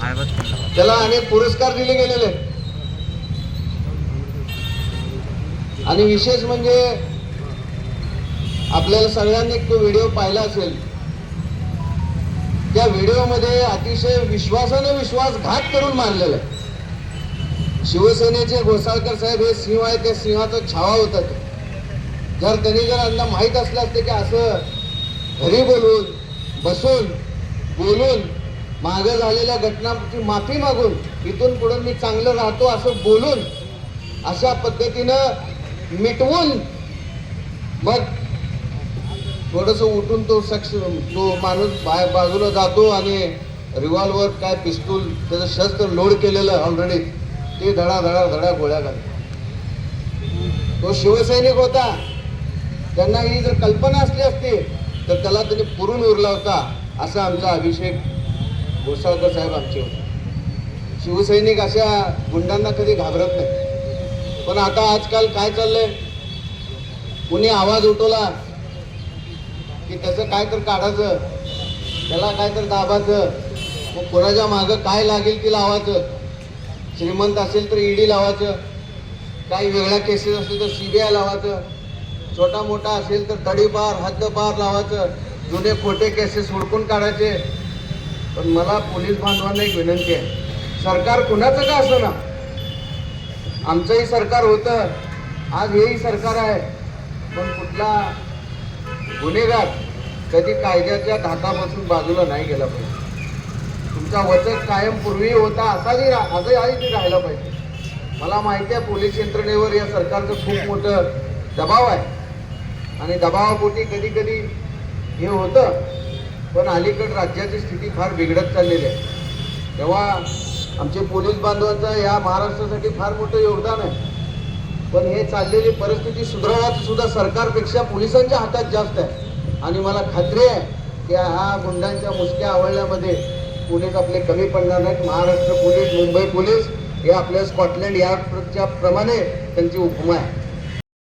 त्याला अनेक पुरस्कार दिले गेलेले. आणि विशेष म्हणजे आपल्याला सगळ्यांनी तो व्हिडिओ पाहिला असेल. त्या व्हिडिओमध्ये अतिशय विश्वासाने विश्वासघात करून मारलेला शिवसेनेचे घोसाळकर साहेब हे सिंह आहे त्या सिंहाचा छावा होता तो जर त्यांनी जर यांना माहीत असलं असते की असं घरी बोलून बसून बोलून मागं झालेल्या घटनांची माफी मागून इथून पुढे मी चांगलं राहतो असं बोलून अशा पद्धतीनं मिटवून मग थोडस उठून तो सक्ष तो माणूस बाहेर बाजूला जातो आणि रिव्हॉल्वर काय पिस्तूल त्याचं शस्त्र लोड केलेलं ऑलरेडी ते धडा धडा धडा गोळ्या घालतो. तो शिवसैनिक होता. त्यांना ही जर कल्पना असली असती तर त्याला त्यांनी पुरून उरला होता असा आमचा अभिषेक गोसाळकर साहेब आमचे होते. शिवसैनिक अशा गुंडांना कधी घाबरत नाही. पण आता आजकाल काय चाललंय? कुणी आवाज उठवला की त्याचं काय तर काढायचं त्याला काय तर दाबायचं मग कोणाच्या मागं काय लागेल ती लावायचं श्रीमंत असेल तर ईडी लावायचं काही वेगळ्या केसेस असेल तर सीबीआय लावायचं छोटा मोठा असेल तर तडीपार हद्दपार लावायचं जुने खोटे केसेस हुडकून काढायचे पण मला पोलीस बांधवांना एक विनंती आहे. सरकार कुणाचं का असं ना आमचंही सरकार होतं. आज हेही सरकार आहे. पण कुठला गुन्हेगार कधी कायद्याच्या धाकापासून बाजूला नाही गेला पाहिजे. तुमचा वचक कायम पूर्वी होता असाही रा- आजही ते राहायला पाहिजे? मला माहिती आहे पोलीस यंत्रणेवर या सरकारचं खूप मोठं दबाव आहे. आणि दबावापोटी कधी कधी हे होतं. पण अलीकड राज्याची स्थिती फार बिघडत चाललेली आहे. तेव्हा आमचे पोलीस बांधवांचं या महाराष्ट्रासाठी फार मोठं योगदान आहे. पण हे चाललेली परिस्थिती सुधारण्यात सुद्धा सरकारपेक्षा पोलिसांच्या हातात जास्त आहे. आणि मला खात्री आहे की हा गुंडांच्या मुसक्या आवडल्यामध्ये पोलीस आपले कमी पडणार नाहीत. महाराष्ट्र पोलीस मुंबई पोलीस हे आपल्या स्कॉटलँड यार्डच्या प्रमाणे त्यांची उपमा आहे.